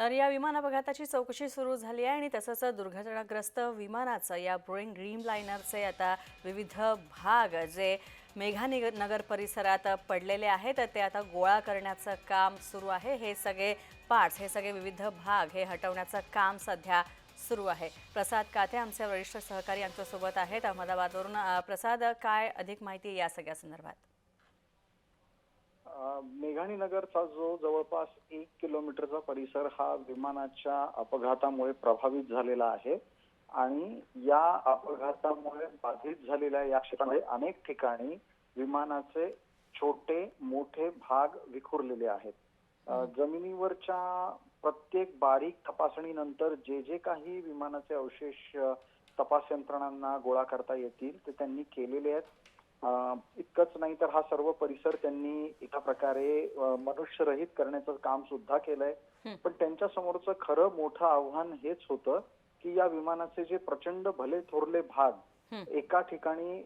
तर या विमान अपघाताची चौकशी सुरू झाली आहे आणि तसंच दुर्घटनाग्रस्त विमानाचं या बोईंग ड्रीम लायनरचे आता विविध भाग जे मेघानिग नगर परिसरात पडलेले आहेत ते आता गोळा करण्याचं काम सुरू आहे. हे सगळे पार्ट्स हे सगळे विविध भाग हे हटवण्याचं काम सध्या सुरू आहे. प्रसाद काथे आमचे वरिष्ठ सहकारी आमच्यासोबत आहेत. अहमदाबादवरून प्रसाद काय अधिक माहिती आहे या सगळ्या संदर्भात? मेघाणी नगरचा जो जवळपास एक किलोमीटरचा परिसर हा विमानाच्या अपघातामुळे प्रभावित झालेला आहे आणि या अपघातामुळे बाधित झालेल्या या क्षेत्रामध्ये अनेक ठिकाणी विमानाचे छोटे मोठे भाग विखुरलेले आहेत. जमिनीवरच्या प्रत्येक बारीक तपासणीनंतर जे जे काही विमानाचे अवशेष तपास यंत्रणांना गोळा करता येतील ते त्यांनी केलेले आहेत. इतकंच नाही तर हा सर्व परिसर त्यांनी एका प्रकारे मनुष्यरहित करण्याचं काम सुद्धा केलंय. पण त्यांच्या समोरचं खरं मोठं आव्हान हेच होतं की या विमानाचे जे प्रचंड भले थोरले भाग. एका ठिकाणी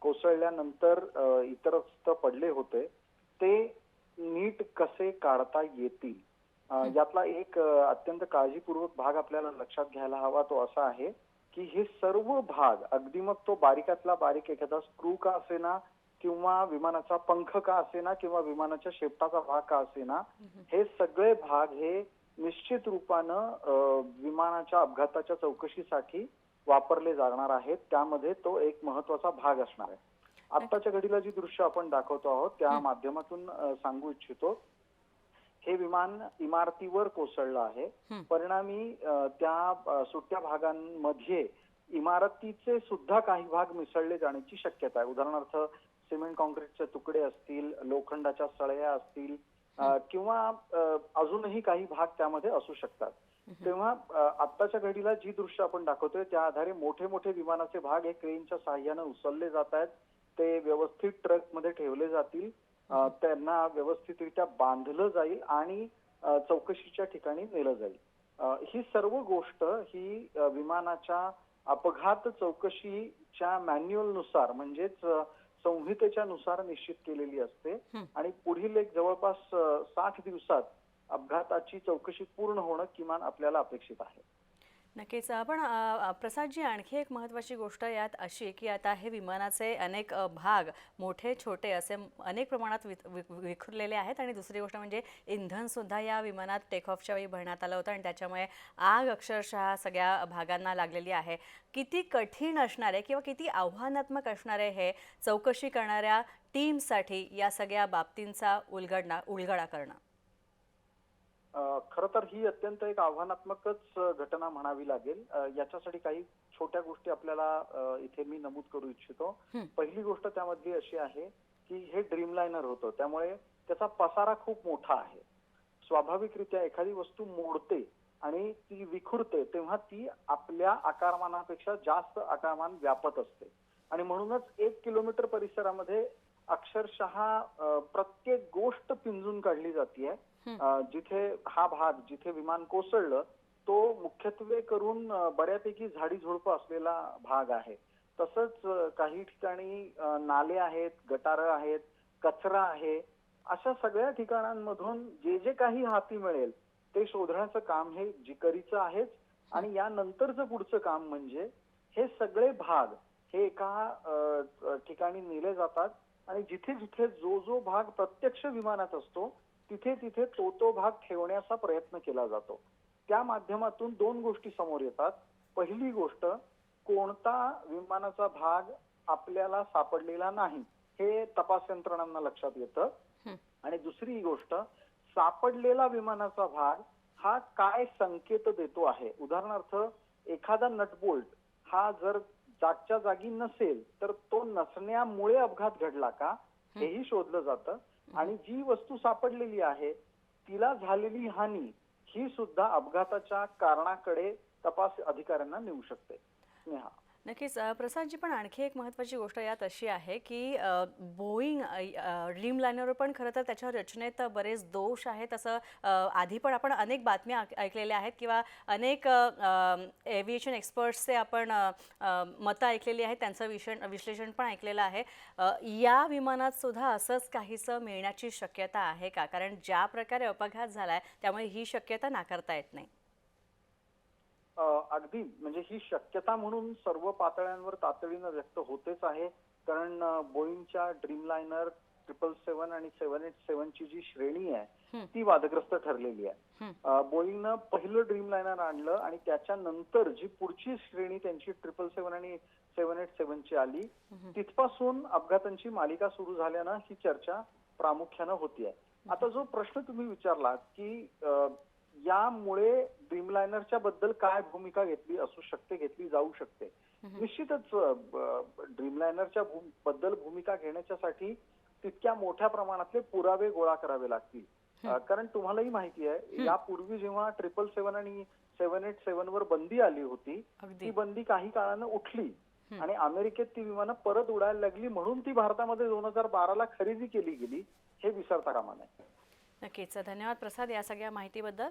कोसळल्यानंतर अं, इतरत्र पडले होते ते नीट कसे काढता येतील यातला एक अत्यंत काळजीपूर्वक भाग आपल्याला लक्षात घ्यायला हवा तो असा आहे की हे सर्व भाग अगदी मग तो बारीकातला बारीक एखादा स्क्रू का असेना किंवा विमानाचा पंख का असेना किंवा विमानाच्या शेपटाचा भाग का असेना हे सगळे भाग हे निश्चित रूपानं विमानाच्या अपघाताच्या चौकशीसाठी वापरले जाणार आहेत. त्यामध्ये तो एक महत्त्वाचा भाग असणार आहे. आत्ताच्या घडीला जी दृश्य आपण दाखवतो आहोत त्या माध्यमातून सांगू इच्छितो हे विमान इमारतीवर कोसळलं आहे. परिणामी त्या सुट्ट्या भागांमध्ये इमारतीचे सुद्धा काही भाग मिसळले जाण्याची शक्यता आहे. उदाहरणार्थ सिमेंट कॉन्क्रीटचे तुकडे असतील लोखंडाच्या सळया असतील किंवा अजूनही काही भाग त्यामध्ये असू शकतात. तेव्हा आत्ताच्या घडीला जी दृश्य आपण दाखवतोय त्या आधारे मोठे मोठे विमानाचे भाग हे क्रेनच्या साह्यानं उचलले जात आहेत. ते व्यवस्थित ट्रकमध्ये ठेवले जातील. त्यांना व्यवस्थितरित्या बांधलं जाईल आणि चौकशीच्या ठिकाणी नेलं जाईल ही सर्व गोष्ट ही विमानाच्या अपघात चौकशीच्या मॅन्युअलनुसार म्हणजेच संहितेच्या नुसार निश्चित केलेली असते. आणि पुढील एक जवळपास साठ दिवसात अपघाताची चौकशी पूर्ण होणं किमान आपल्याला अपेक्षित आहे नक्कीच. पण प्रसादजी आणखी एक महत्त्वाची गोष्ट यात अशी की आता हे विमानाचे अनेक भाग मोठे छोटे असे अनेक प्रमाणात वित- वि- विखुरलेले आहेत आणि दुसरी गोष्ट म्हणजे इंधनसुद्धा या विमानात टेक ऑफच्या वेळी भरण्यात आलं होतं आणि त्याच्यामुळे आग अक्षरशः सगळ्या भागांना लागलेली आहे. किती कठीण असणारे किंवा किती आव्हानात्मक असणारे हे चौकशी करणाऱ्या टीमसाठी या सगळ्या बाबतींचा उलगडणा उलगडा करणं? खरं तर ही अत्यंत एक आव्हानात्मकच घटना म्हणावी लागेल. याच्यासाठी काही छोट्या गोष्टी आपल्याला इथे मी नमूद करू इच्छितो. पहिली गोष्ट त्यामधली अशी आहे की हे ड्रीम लायनर होतं. त्यामुळे त्याचा पसारा खूप मोठा आहे. स्वाभाविकरित्या एखादी वस्तू मोडते आणि ती विखुरते तेव्हा ती आपल्या आकारमानापेक्षा जास्त आकारमान व्यापत असते. आणि म्हणूनच एक किलोमीटर परिसरामध्ये अक्षरशः प्रत्येक गोष्ट पिंजून काढली जाते जिथे हा भाग जिथे विमान कोसळलं तो मुख्यत्वे करून बऱ्यापैकी झाडी झुडपं असलेला भाग आहे. तसंच काही ठिकाणी नाले आहेत गटारं आहेत कचरा आहे. अशा सगळ्या ठिकाणांमधून जे जे काही हाती मिळेल ते शोधण्याचं काम हे जिकरीचं आहेच. आणि यानंतरचं पुढचं काम म्हणजे हे सगळे भाग हे एका ठिकाणी नेले जातात. आणि जिथे जिथे जो जो भाग प्रत्यक्ष विमानात असतो तिथे तिथे तो तो भाग ठेवण्याचा प्रयत्न केला जातो. त्या माध्यमातून दोन गोष्टी समोर येतात. पहिली गोष्ट कोणता विमानाचा भाग आपल्याला सापडलेला नाही हे तपास यंत्रणांना लक्षात येतं. आणि दुसरी गोष्ट सापडलेला विमानाचा भाग हा काय संकेत देतो आहे? उदाहरणार्थ एखादा नटबोल्ट हा जर जागच्या जागी नसेल तर तो नसण्यामुळे अपघात घडला का? हेही शोधलं जातं. आणि जी वस्तू सापडलेली आहे तिला झालेली हानी ही सुद्धा अपघाताच्या कारणाकडे तपास अधिकाऱ्यांना नेऊ शकते. स्नेहा नक्कीच प्रसादजी पण आणखी एक महत्त्वाची गोष्ट यात अशी आहे की बोईंग अ, ड्रीम पण खरं तर त्याच्या रचनेत बरेच दोष आहेत असं आधी पण आपण अनेक बातम्या ऐक- ऐकलेल्या आहेत किंवा अनेक एव्हिएशन एक्सपर्ट्सचे आपण मतं ऐकलेली आहेत त्यांचं विषण विश्लेषण पण ऐकलेलं आहे. या विमानात सुद्धा असंच काहीसं मिळण्याची शक्यता आहे का? कारण ज्या प्रकारे अपघात झाला आहे त्यामुळे ही शक्यता नाकारता येत नाही. अगदी. म्हणजे ही शक्यता म्हणून सर्व पातळ्यांवर तातडीनं व्यक्त होतेच आहे. कारण बोईंगच्या ड्रीमलायनर ट्रिपल सेव्हन आणि सेव्हन एट सेव्हनची जी श्रेणी आहे. ती वादग्रस्त ठरलेली आहे. बोईंगनं पहिलं ड्रीमलायनर आणलं आणि त्याच्यानंतर जी पुढची श्रेणी त्यांची ट्रिपल सेव्हन आणि सेव्हन एट सेव्हनची आली तिथपासून अपघातांची मालिका सुरू झाल्यानं ही चर्चा प्रामुख्यानं होतीये. आता जो प्रश्न तुम्ही विचारला की यामुळे ड्रीमलायनरच्या बद्दल काय भूमिका घेतली असू शकते घेतली जाऊ शकते? निश्चितच ड्रीमलायनरच्या बद्दल भूमिका घेण्याच्यासाठी तितक्या मोठ्या प्रमाणातले पुरावे गोळा करावे लागतील. कारण तुम्हालाही माहिती आहे यापूर्वी जेव्हा ट्रिपल सेव्हन आणि सेव्हन एट सेव्हन वर बंदी आली होती ती बंदी काही काळानं उठली. आणि अमेरिकेत ती विमानं परत उडायला लागली म्हणून ती भारतामध्ये दोन हजार बाराला खरेदी केली गेली हे विसरता कामा नये. नक्कीच. धन्यवाद प्रसाद या सगळ्या माहितीबद्दल.